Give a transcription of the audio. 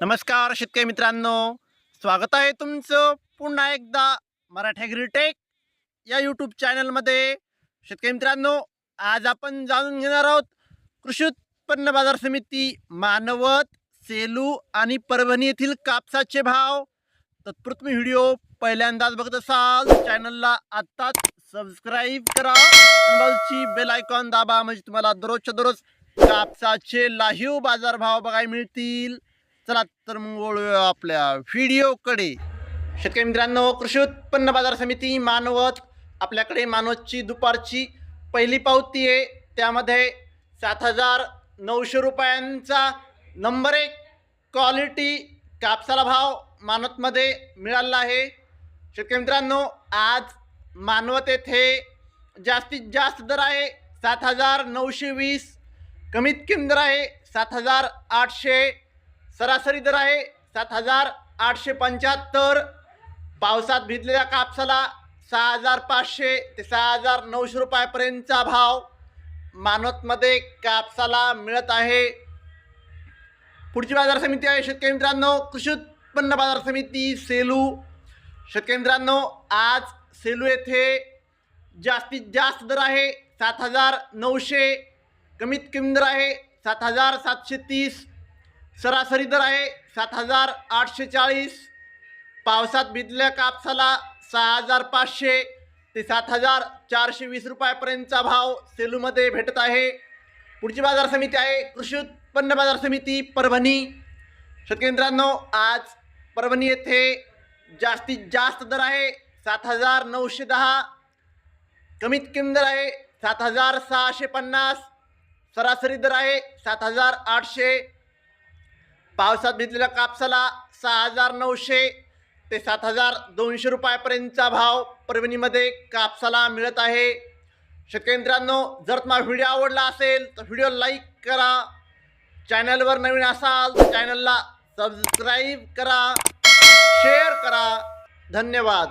नमस्कार शेतकरी मित्रांनो. स्वागत आहे तुमचं पुन्हा एकदा मराठी गिरीटेक या यूट्यूब चॅनलमध्ये शेतकरी मित्रांनो आज आपण जाणून घेणार आहोत कृषी उत्पन्न बाजार समिती मानवत सेलू आणि परभणी येथील कापसाचे भाव. तत्पूर्वी व्हिडिओ पहिल्यांदाच बघत असाल चॅनलला आत्ताच सबस्क्राईब करा. बाजूची बेल आयकॉन दाबा म्हणजे तुम्हाला दररोजच्या दररोज कापसाचे लाहीव बाजारभाव बघायला मिळतील. चला तर मग वळूया आपल्या व्हिडिओकडे. शेतकरी मित्रांनो कृषी उत्पन्न बाजार समिती मानवत आपल्याकडे मानवतची दुपारची पहिली पावती आहे. त्यामध्ये सात हजार नऊशे रुपयांचा नंबर एक क्वालिटी कापसाला भाव मानवतमध्ये मिळाला आहे. शेतकरी मित्रांनो आज मानवत येथे जास्तीत जास्त दर आहे सात हजार नऊशे वीस कमीत कमी दर आहे सात हजार आठशे सरासरी दर आहे सात हजार आठशे पंच्याहत्तर. पावसात भिजलेल्या कापसाला सहा हजार पाचशे ते सहा हजार नऊशे रुपयापर्यंतचा भाव मानवतमध्ये कापसाला मिळत आहे. पुढची बाजार समिती आहे शेतकरी मित्रांनो कृषी उत्पन्न बाजार समिती सेलू. शेतकरी मित्रांनो आज सेलू येथे जास्तीत जास्त दर आहे सात हजार नऊशे. कमीत कमी दर आहे सात हजार सातशे तीस. सरासरी दर आहे सात हजार आठशे चाळीस. पावसात भिजल्या कापसाला सहा हजार पाचशे. ते सात हजार चारशे वीस रुपयापर्यंतचा भाव सेलूमध्ये भेटत आहे. पुढची बाजार समिती आहे कृषी उत्पन्न बाजार समिती परभणी. शेतकेंद्रांनो आज परभणी येथे जास्तीत जास्त दर आहे सात हजार नऊशे दहा. कमीत कमी दर आहे सात हजार सहाशे पन्नास. सरासरी दर आहे सात हजार आठशे. पावसात भिजलेल्या कापसाला सहा हजार नऊशे ते सात हजार दोनशे रुपयापर्यंतचा भाव परभणीमध्ये कापसाला मिळत आहे. शेतकरी मित्रांनो जर तुम्हाला व्हिडिओ आवडला असेल तर व्हिडिओ लाईक करा. चॅनलवर नवीन असाल तर चॅनलला सबस्क्राईब करा. शेअर करा. धन्यवाद.